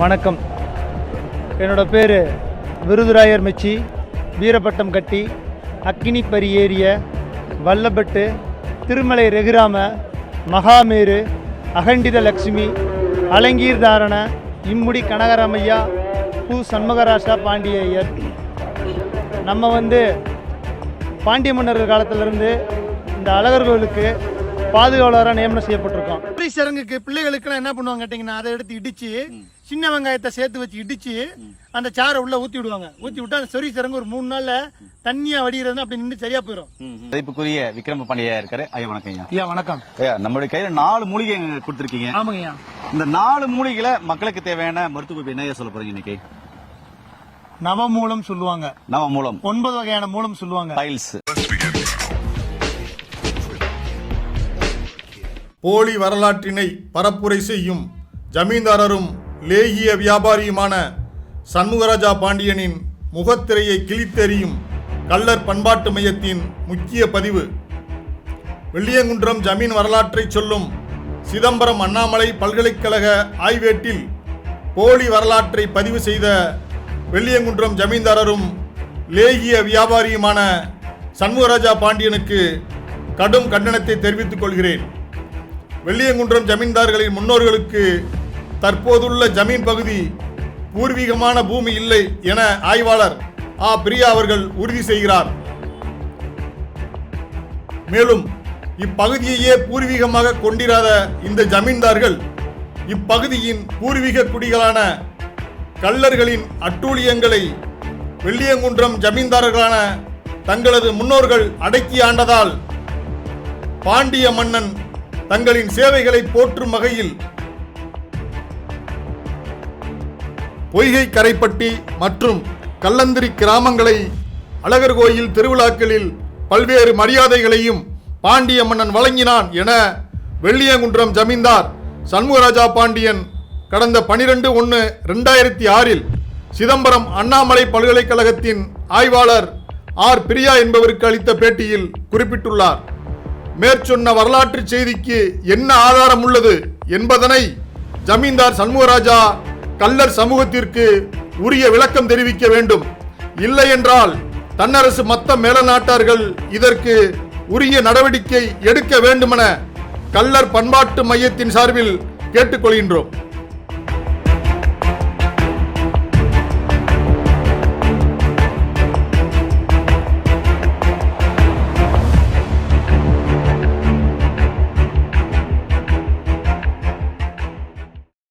வணக்கம். என்னோட பேர் விருதுராயர் மிச்சி. வீரப்பட்டம் கட்டி அக்கினி பரியேறிய வல்லபட்டு திருமலை ரெகுராம மகாமேரு அகண்டித லக்ஷ்மி அலங்கீர் தாரண இம்முடி கனகராமையா பூ. சண்முகராசா பாண்டிய ஐயர் நம்ம வந்து பாண்டிய மன்னர்கள் காலத்திலிருந்து இந்த அழகர் கோவிலுக்கு பாதுகாவலராக நியமனம் செய்யப்பட்டிருக்கோம். சரி சடங்குக்கு பிள்ளைகளுக்குலாம் என்ன பண்ணுவாங்க கேட்டிங்கன்னா அதை எடுத்து இடிச்சு சின்ன வெங்காயத்தை சேர்த்து வச்சு இடிச்சு அந்த சாரை உள்ள ஊத்தி விடுவாங்க. ஊத்தி விட்டா அந்த சொறி சடங்கு ஒரு மூணு நாள்ல தண்ணியா வடிகிறது அப்படி நின்று சரியா போயிடும் மதிப்புக்குரிய விக்ரம பாண்டியா இருக்காரு. ஐயா வணக்கம் ஐயா. ஐயா வணக்கம். ஐயா நம்மளுடைய கையில நாலு மூலிகை கொடுத்திருக்கீங்க. ஆமாங்கய்யா இந்த நாலு மூலிகைகளை மக்களுக்கு தேவையான மருத்துவ என்ன சொல்ல போறீங்க இன்னைக்கு? நவமூலம் சொல்லுவாங்க. நவ மூலம் ஒன்பது வகையான மூலம் சொல்லுவாங்க. போலி வரலாற்றினை பரப்புரை செய்யும் ஜமீன்தாரரும் லேகிய வியாபாரியுமான சண்முகராஜா பாண்டியனின் முகத்திரையை கிழித்தெறியும் கள்ளர் பண்பாட்டு மையத்தின் முக்கிய பதிவு. வெள்ளியங்குன்றம் ஜமீன் வரலாற்றை சொல்லும் சிதம்பரம் அண்ணாமலை பல்கலைக்கழக ஆய்வேட்டில் போலி வரலாற்றை பதிவு செய்த வெள்ளியங்குன்றம் ஜமீன்தாரரும் லேகிய வியாபாரியுமான சண்முகராஜா பாண்டியனுக்கு கடும் கண்டனத்தை தெரிவித்துக் கொள்கிறேன். வெள்ளியங்குன்றம் ஜமீன்தார்களின் முன்னோர்களுக்கு தற்போதுள்ள ஜமீன் பகுதி பூர்வீகமான பூமி இல்லை என ஆய்வாளர் ஆ. பிரியா அவர்கள் உறுதி செய்கிறார். மேலும் இப்பகுதியையே பூர்வீகமாக கொண்டிராத இந்த ஜமீன்தார்கள் இப்பகுதியின் பூர்வீக குடிகளான கள்ளர்களின் அட்டூழியங்களை வெள்ளியங்குன்றம் ஜமீன்தாரர்களான தங்களது முன்னோர்கள் அடக்கி ஆண்டதால் பாண்டிய மன்னன் தங்களின் சேவைகளை போற்றும் வகையில் பொய்கை கரைப்பட்டி மற்றும் கல்லந்திரி கிராமங்களை அழகர் கோயில் திருவிழாக்களில் பல்வேறு மரியாதைகளையும் பாண்டிய மன்னன் வழங்கினான் என வெள்ளியங்குன்றம் ஜமீன்தார் சண்முகராஜா பாண்டியன் கடந்த பனிரெண்டு ஒன்று ரெண்டாயிரத்தி ஆறில் சிதம்பரம் அண்ணாமலை பல்கலைக்கழகத்தின் ஆய்வாளர் ஆர் பிரியா என்பவருக்கு அளித்த பேட்டியில் குறிப்பிட்டுள்ளார். மேற்சொன்ன வரலாற்று செய்திக்கு என்ன ஆதாரம் உள்ளது என்பதனை ஜமீன்தார் சண்முகராஜா கல்லர் சமூகத்திற்கு உரிய விளக்கம் தெரிவிக்க வேண்டும். இல்லை என்றால் தன்னரசு மத்த மேலநாட்டார்கள் இதற்கு உரிய நடவடிக்கை எடுக்க வேண்டுமென கல்லர் பண்பாட்டு மையத்தின் சார்பில் கேட்டுக்கொள்கின்றோம்.